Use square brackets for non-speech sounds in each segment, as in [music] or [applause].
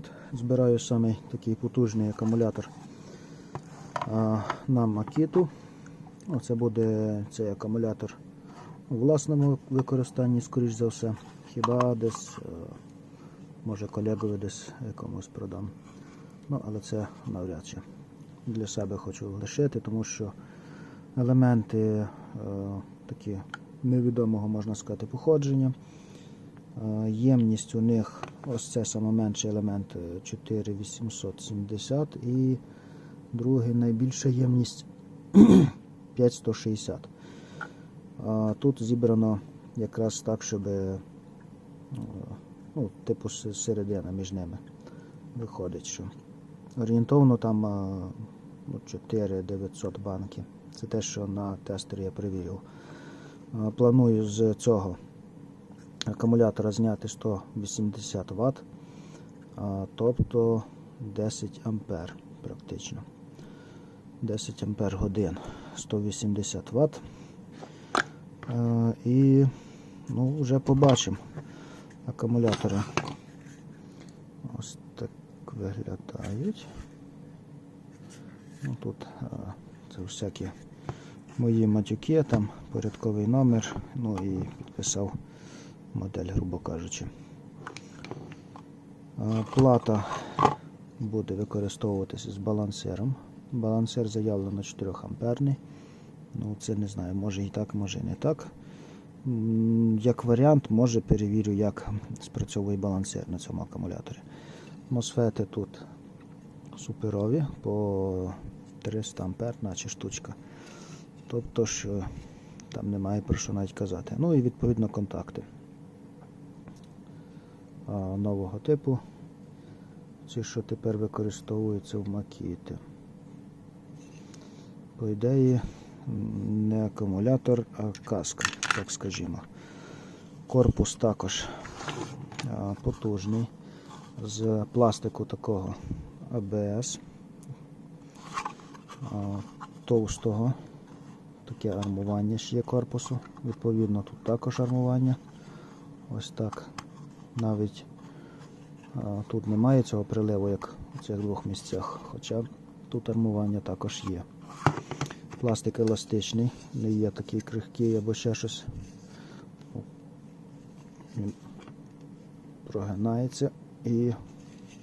юніт. Збираю самий такий потужний акумулятор на макіту. Оце буде цей акумулятор у власному використанні, скоріш за все. Хіба десь, е, може колегові десь якомусь продам. Ну, але це навряд чи. Для себе хочу лишити, тому що елементи е, такі невідомого, можна сказати, походження. Е, Ємність у них, ось це саме менший елемент е, 4870 і другий найбільша ємність [clears throat] 5160. А Тут зібрано якраз так, щоб е, ну, типу середина між ними виходить, що орієнтовно там а, ну, 4900 банки. Це те, що на тестері я перевірив. Планую з цього акумулятора зняти 180 Вт, тобто 10 ампер практично. 10 ампер годин, 180 Вт. І ну, вже побачимо акумулятори. Ось так виглядають. Ну, тут це всякі мої матюки, там порядковий номер, ну і підписав модель, грубо кажучи. Плата буде використовуватися з балансиром. Балансир заявлено 4 амперний. Ну, це не знаю, може і так, може і не так. Як варіант, може перевірю, як спрацьовує балансир на цьому акумуляторі. Мосфети тут суперові по 300 ампер, наче штучка. Тобто, що там немає про що навіть казати. Ну і відповідно контакти нового типу. Ці, що тепер використовуються в макіти. По ідеї, не акумулятор, а каска, так скажімо. Корпус також потужний з пластику такого АБС товстого. Таке армування ще є корпусу. Відповідно, тут також армування. Ось так. Навіть тут немає цього приливу, як у цих двох місцях, хоча тут армування також є. Пластик еластичний, не є такий крихкий або ще щось. Він прогинається і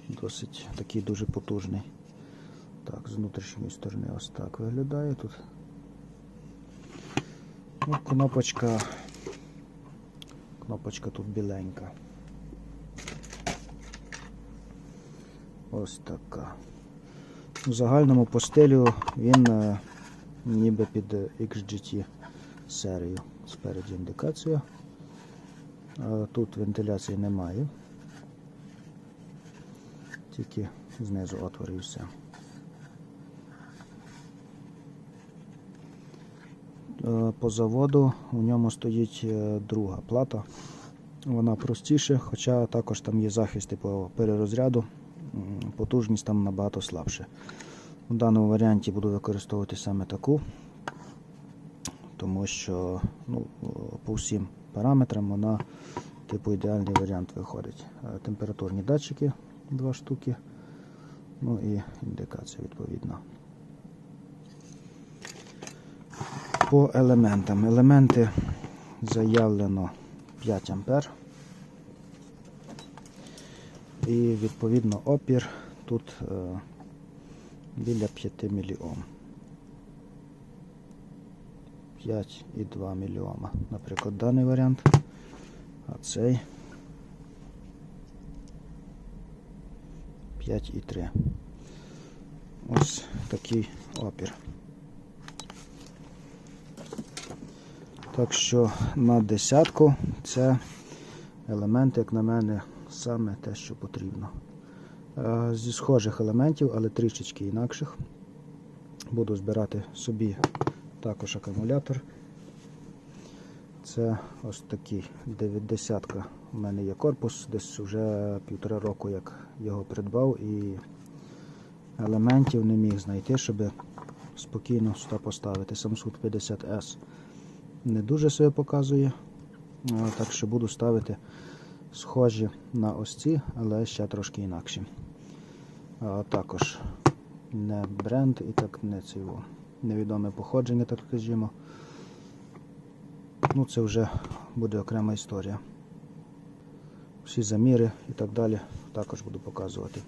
досить такий дуже потужний. Так, з внутрішньої сторони ось так виглядає тут. Ну, кнопочка. Кнопочка тут біленька. Ось така. У загальному по стилю він е, ніби під XGT серію. Спереді індикація. Тут вентиляції немає. Тільки знизу отвори і все. Е, По заводу у ньому стоїть е, друга плата. Вона простіша, хоча також там є захисти по перерозряду. Потужність там набагато слабше. В даному варіанті буду використовувати саме таку, тому що ну, по всім параметрам вона типу ідеальний варіант виходить. Е, Температурні датчики два штуки, ну і індикація відповідна. По елементам. Елементи заявлено 5 ампер. І відповідно опір тут е, біля 5 мільйом. 5,2 мільйома. Наприклад, даний варіант. А цей 5,3. Ось такий опір. Так що на десятку це елемент, як на мене, саме те, що потрібно. Е, Зі схожих елементів, але трішечки інакших. Буду збирати собі також акумулятор. Це ось такий 90 У мене є корпус, десь вже півтора року, як його придбав, і елементів не міг знайти, щоб спокійно сюди поставити. Samsung 50S не дуже себе показує, е, так що буду ставити схожі на ось ці, але ще трошки інакші. А також не бренд і так не цього. Невідоме походження, так скажімо. Ну, це вже буде окрема історія. Всі заміри і так далі також буду показувати.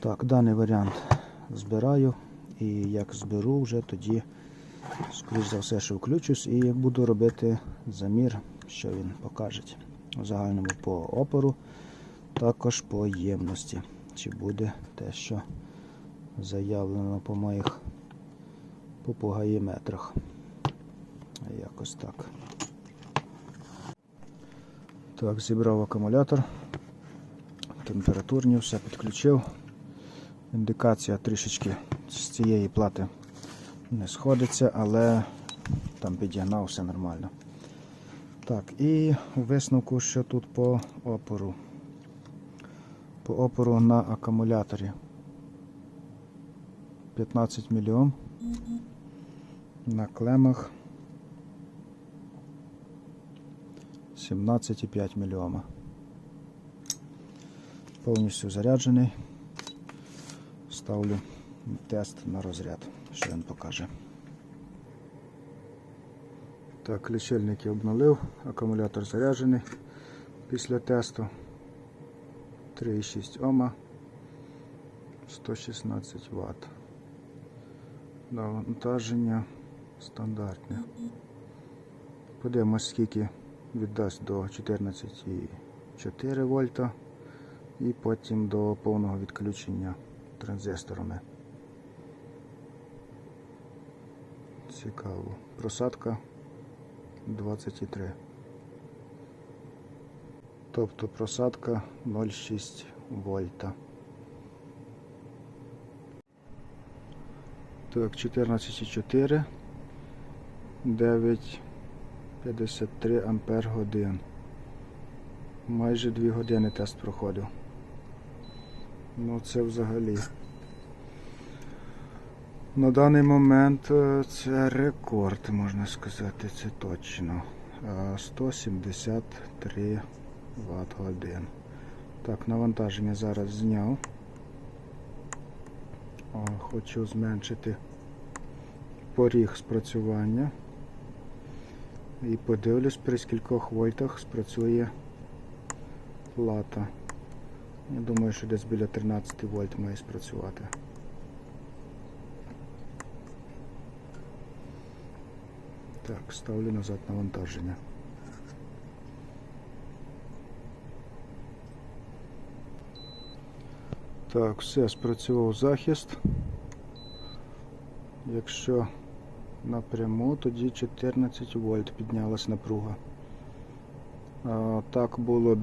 Так, даний варіант збираю і як зберу вже тоді, скоріш за все, що включусь і буду робити замір, що він покаже. У загальному по опору, також по ємності. Чи буде те, що заявлено по моїх попугаєметрах. Якось так. Так, зібрав акумулятор. Температурні, все підключив. Індикація трішечки з цієї плати не сходиться, але там підігнав все нормально. Так, і висновку, що тут по опору. По опору на акумуляторі 15 мільйон. На клемах 17,5 мільйома. Повністю заряджений. Ставлю тест на розряд, що він покаже. Так, лічильник я обновив, акумулятор заряджений після тесту. 3,6 Ома, 116 Вт. Навантаження стандартне. Подивимось, скільки віддасть до 14,4 вольта і потім до повного відключення транзисторами. Цікаво. Просадка 23. Тобто просадка 0,6 вольта. Так, 14,4, 9,53 ампер годин. Майже 2 години тест проходив. Ну це взагалі. На даний момент е, це рекорд, можна сказати, це точно. Е, 173 Вт годин. Так, навантаження зараз зняв. Хочу зменшити поріг спрацювання. І подивлюсь, при скількох вольтах спрацює плата. Я думаю, що десь біля 13 вольт має спрацювати. Так, ставлю назад навантаження. Так, все, спрацював захист. Якщо напряму, тоді 14 вольт піднялась напруга. Так було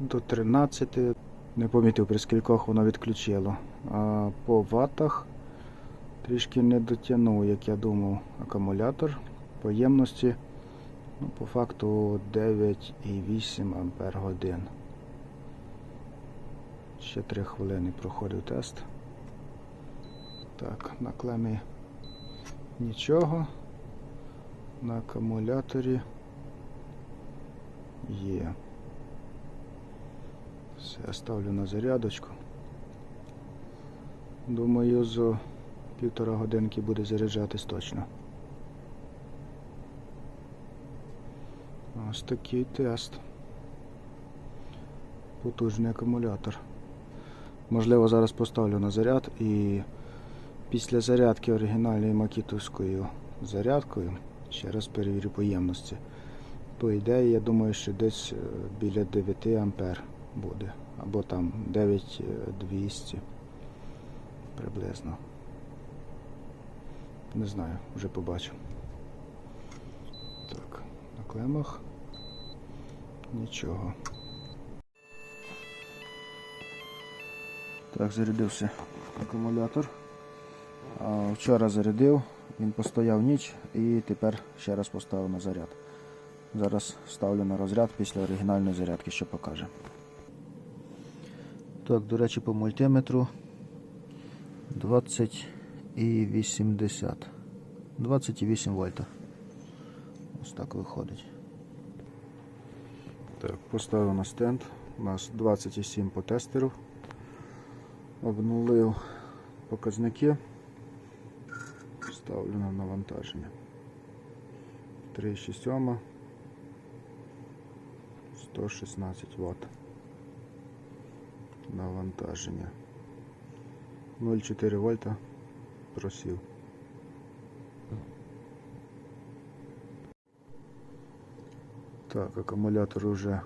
до 13, не помітив при скількох воно відключило. По ватах трішки не дотягнув, як я думав, акумулятор по ємності. Ну, по факту 9,8 ампер годин. Ще 3 хвилини проходив тест. Так, на клемі нічого. На акумуляторі є. Все, ставлю на зарядочку. Думаю, за півтора годинки буде заряджатись точно. Ось такий тест. Потужний акумулятор. Можливо, зараз поставлю на заряд і після зарядки оригінальною макітовською зарядкою ще раз перевірю поємності. По ідеї, я думаю, що десь е, біля 9 ампер буде. Або там 9200 приблизно. Не знаю, вже побачу. Так, на клемах нічого. Так, зарядився акумулятор. Вчора зарядив, він постояв ніч і тепер ще раз поставив на заряд. Зараз ставлю на розряд після оригінальної зарядки, що покаже. Так, до речі, по мультиметру 20,80. 28 вольта. Ось так виходить. Так, поставив на стенд, у нас 27 по тестеру. Обнулив показники. Ставлю на навантаження. 3,6 116 Вт. Навантаження. 0,4 вольта просів. Так, акумулятор вже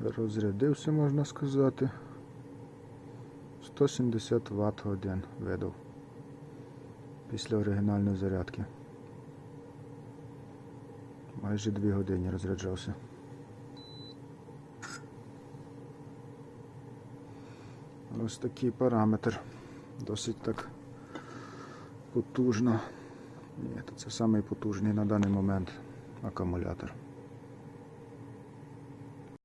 розрядився, можна сказати. 170 Вт годин видав після оригінальної зарядки. Майже 2 години розряджався. Ось такий параметр. Досить так потужно. Ні, це самий потужний на даний момент акумулятор.